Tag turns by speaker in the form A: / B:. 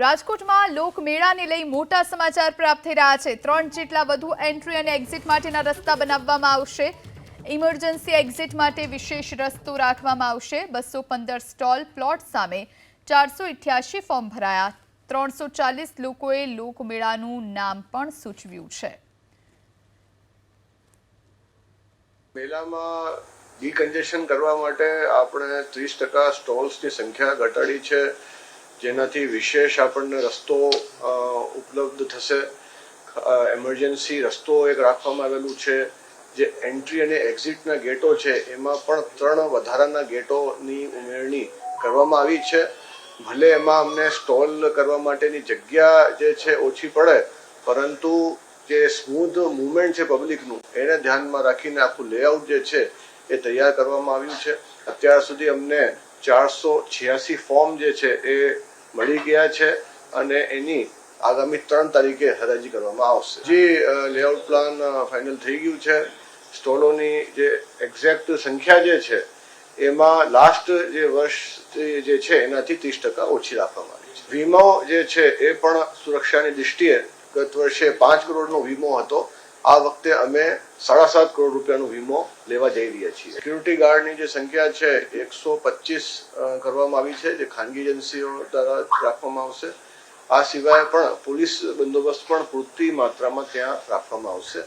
A: રાજકોટમાં લોકમેળાને લઈ મોટા સમાચાર પ્રાપ્ત થઈ રહ્યા છે. ત્રણ જેટલા વધુ એન્ટ્રી અને એક્ઝિટ માટેના રસ્તા બનાવવામાં આવશે. ઇમરજન્સી એક્ઝિટ માટે વિશેષ રસ્તો રાખવામાં આવશે. બસો પંદર સ્ટોલ પ્લોટ સામે ચારસો ઇઠ્યાસી ફોર્મ ભરાયા. ત્રણસો ચાલીસ લોકોએ લોકમેળાનું નામ પણ સૂચવ્યું છે.
B: મેળામાં ડીકન્જેશન કરવા માટે આપણે ત્રીસ ટકા સ્ટોલ્સની સંખ્યા ઘટાડી છે. જેનાથી વિશેષ આપણને રસ્તો ઉપલબ્ધ થશે. એમરજન્સી રસ્તો એક રાખવામાં આવેલું છે. જે એન્ટ્રી અને એક્ઝિટના ગેટો છે, એમાં પણ ત્રણ વધારાના ગેટોની ઉમેરણી કરવામાં આવી છે. ભલે એમાં અમને સ્ટોલ કરવા માટેની જગ્યા જે છે ઓછી પડે, પરંતુ જે સ્મૂધ મુવમેન્ટ છે પબ્લિકનું એને ધ્યાનમાં રાખીને આખું લેઆઉટ જે છે એ તૈયાર કરવામાં આવ્યું છે. અત્યાર સુધી અમને ચારસો છ્યાસી ફોર્મ જે છે એ મળી ગયા છે અને એની આગામી ત્રણ તારીખે હરાજી કરવામાં આવશે. જે લેઆઉટ પ્લાન ફાઇનલ થઈ ગયું છે, સ્ટોલોની જે એક્ઝેક્ટ સંખ્યા જે છે, એમાં લાસ્ટ જે વર્ષ જે છે, એનાથી ત્રીસ ટકા ઓછી રાખવામાં આવી છે. વીમો જે છે, એ પણ સુરક્ષાની દૃષ્ટિએ ગત વર્ષે પાંચ કરોડનો વીમો હતો. આ વખતે અમે સાડા સાત કરોડ રૂપિયાનો વીમો લેવા જઈ રહ્યા છીએ. સિક્યુરિટી ગાર્ડની જે સંખ્યા છે, એકસો પચીસ કરવામાં આવી છે, જે ખાનગી એજન્સીઓ દ્વારા રાખવામાં આવશે. આ સિવાય પણ પોલીસ બંદોબસ્ત પણ પૂરતી માત્રામાં ત્યાં રાખવામાં આવશે.